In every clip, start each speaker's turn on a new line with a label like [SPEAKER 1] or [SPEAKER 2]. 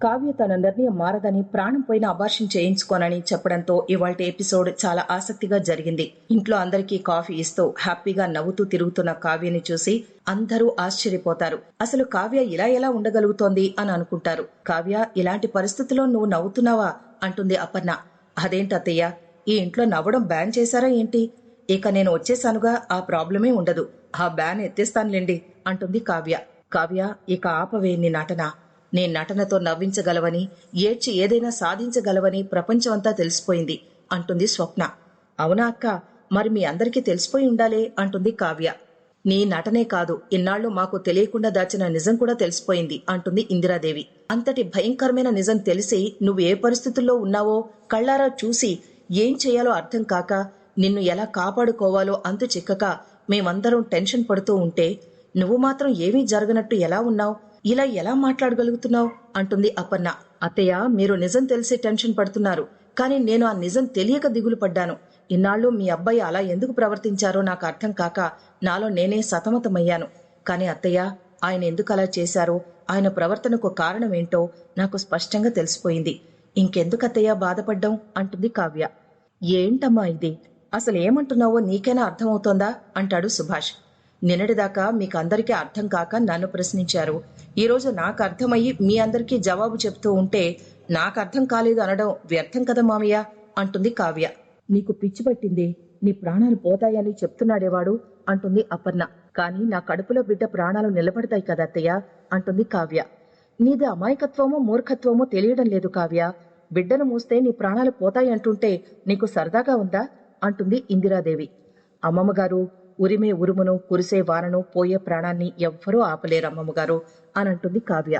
[SPEAKER 1] కావ్య తన నిర్ణయం మారదని ప్రాణం పోయిన అబార్షన్ చేయించుకోనని చెప్పడంతో ఇవాళ ఎపిసోడ్ చాలా ఆసక్తిగా జరిగింది. ఇంట్లో అందరికీ కాఫీ ఇస్తూ హ్యాపీగా నవ్వుతూ తిరుగుతున్న కావ్యని చూసి అందరూ ఆశ్చర్యపోతారు. అసలు కావ్య ఇలా ఎలా ఉండగలుగుతోంది అని అనుకుంటారు. కావ్య ఇలాంటి పరిస్థితుల్లో నువ్వు నవ్వుతున్నావా? అంటుంది అపర్ణ. అదేంటత్తయ్య ఈ ఇంట్లో నవ్వడం బ్యాన్ చేశారా ఏంటి? ఇక నేను వచ్చేసానుగా ఆ ప్రాబ్లమే ఉండదు. ఆ బ్యాన్ ఎత్తేస్తానులేండి అంటుంది కావ్య. కావ్య ఇక ఆపవే నీ నటన. నీ నటనతో నవ్వించగలవని ఏడ్చి ఏదైనా సాధించగలవని ప్రపంచమంతా తెలిసిపోయింది అంటుంది స్వప్న. అవునా అక్క? మరి మీ అందరికీ తెలిసిపోయి ఉండాలే అంటుంది కావ్య. నీ నటనే కాదు ఇన్నాళ్ళు మాకు తెలియకుండా దాచిన నిజం కూడా తెలిసిపోయింది అంటుంది ఇందిరాదేవి. అంతటి భయంకరమైన నిజం తెలిసి నువ్వు ఏ పరిస్థితుల్లో ఉన్నావో కళ్ళారా చూసి ఏం చేయాలో అర్థం కాక నిన్ను ఎలా కాపాడుకోవాలో అంతు చిక్కక మేమందరం టెన్షన్ పడుతూ ఉంటే నువ్వు మాత్రం ఏమీ జరగనట్టు ఎలా ఉన్నావు? ఇలా ఎలా మాట్లాడగలుగుతున్నావు? అంటుంది అపర్ణ. అత్తయ్య మీరు నిజం తెలిసి టెన్షన్ పడుతున్నారు. కానీ నేను ఆ నిజం తెలియక దిగులు పడ్డాను. ఇన్నాళ్ళు మీ అబ్బాయి అలా ఎందుకు ప్రవర్తించారో నాకు అర్థం కాక నాలో నేనే సతమతమయ్యాను. కానీ అత్తయ్య ఆయన ఎందుకు అలా చేశారో? ఆయన ప్రవర్తనకు కారణమేంటో నాకు స్పష్టంగా తెలిసిపోయింది. ఇంకెందుకు అత్తయ్య బాధపడ్డం? అంటుంది కావ్య. ఏంటమ్మా ఇది? అసలు ఏమంటున్నావో నీకైనా అర్థమవుతోందా? అంటాడు సుభాష్. నిన్నటిదాకా మీకు అందరికీ అర్థం కాక నన్ను ప్రశ్నించారు. ఈరోజు నాకు అర్థమయ్యి మీ అందరికీ జవాబు చెప్తూ ఉంటే నాకు అర్థం కాలేదు అనడం వ్యర్థం కదా మామయ్య? అంటుంది కావ్య. నీకు పిచ్చి పట్టింది. నీ ప్రాణాలు పోతాయని చెప్తున్నాడేవాడు అంటుంది అపర్ణ. కానీ నా కడుపులో బిడ్డ ప్రాణాలు నిలబడతాయి కదా అత్తయ్య? అంటుంది కావ్య. నీది అమాయకత్వమో మూర్ఖత్వమో తెలియడం లేదు కావ్య. బిడ్డను మూస్తే నీ ప్రాణాలు పోతాయి అంటుంటే నీకు సరదాగా ఉందా? అంటుంది ఇందిరాదేవి. అమ్మమ్మగారు ఉరిమే ఉరుమును కురిసే వానను పోయే ప్రాణాన్ని ఎవ్వరూ ఆపలేరు అమ్మమ్మగారు అని అంటుంది కావ్య.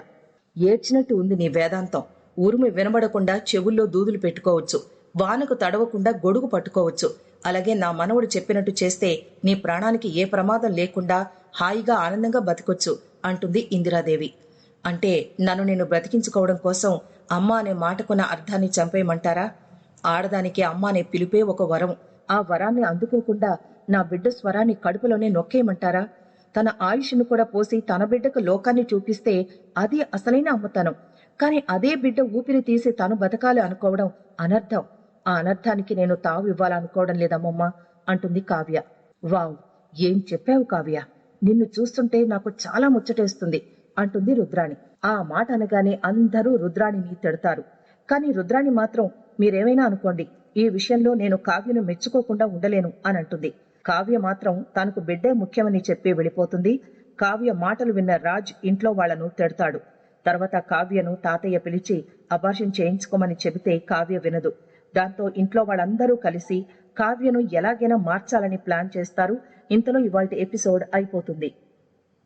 [SPEAKER 1] ఏడ్చినట్టు ఉంది నీ వేదాంతం. ఉరుము వినబడకుండా చెవుల్లో దూదులు పెట్టుకోవచ్చు. వానకు తడవకుండా గొడుగు పట్టుకోవచ్చు. అలాగే నా మనవడు చెప్పినట్టు చేస్తే నీ ప్రాణానికి ఏ ప్రమాదం లేకుండా హాయిగా ఆనందంగా బతకొచ్చు అంటుంది ఇందిరాదేవి. అంటే నన్ను నేను బ్రతికించుకోవడం కోసం అమ్మ అనే మాటకున్న అర్థాన్ని చంపేయమంటారా? ఆడదానికి అమ్మ అనే పిలిపే ఒక వరం. ఆ వరాన్ని అందుకోకుండా నా బిడ్డ స్వరాన్ని కడుపులోనే నొక్కేయమంటారా? తన ఆయుష్ను కూడా పోసి తన బిడ్డకు లోకాన్ని చూపిస్తే అది అసలైన అమ్ముతాను. కాని అదే బిడ్డ ఊపిరి తీసి తను బతకాలి అనుకోవడం అనర్థం. ఆ అనర్థానికి నేను తావు ఇవ్వాలనుకోవడం లేదమ్మమ్మ అంటుంది కావ్య. వావ్ ఏం చెప్పావు కావ్య? నిన్ను చూస్తుంటే నాకు చాలా ముచ్చటేస్తుంది అంటుంది రుద్రాణి. ఆ మాట అనగానే అందరూ రుద్రాణిని తిడతారు. కానీ రుద్రాణి మాత్రం మీరేమైనా అనుకోండి ఈ విషయంలో నేను కావ్యను మెచ్చుకోకుండా ఉండలేను అని అంటుంది. కావ్య మాత్రం తనకు బిడ్డే ముఖ్యమని చెప్పి వెళ్ళిపోతుంది. కావ్య మాటలు విన్న రాజ్ ఇంట్లో వాళ్ళను తిడతాడు. తర్వాత కావ్యను తాతయ్య పిలిచి అబార్షన్ చేయించుకోమని చెబితే కావ్య వినదు. దాంతో ఇంట్లో వాళ్ళందరూ కలిసి కావ్యను ఎలాగైనా మార్చాలని ప్లాన్ చేస్తారు. ఇంతలో ఇవాళ ఎపిసోడ్ అయిపోతుంది.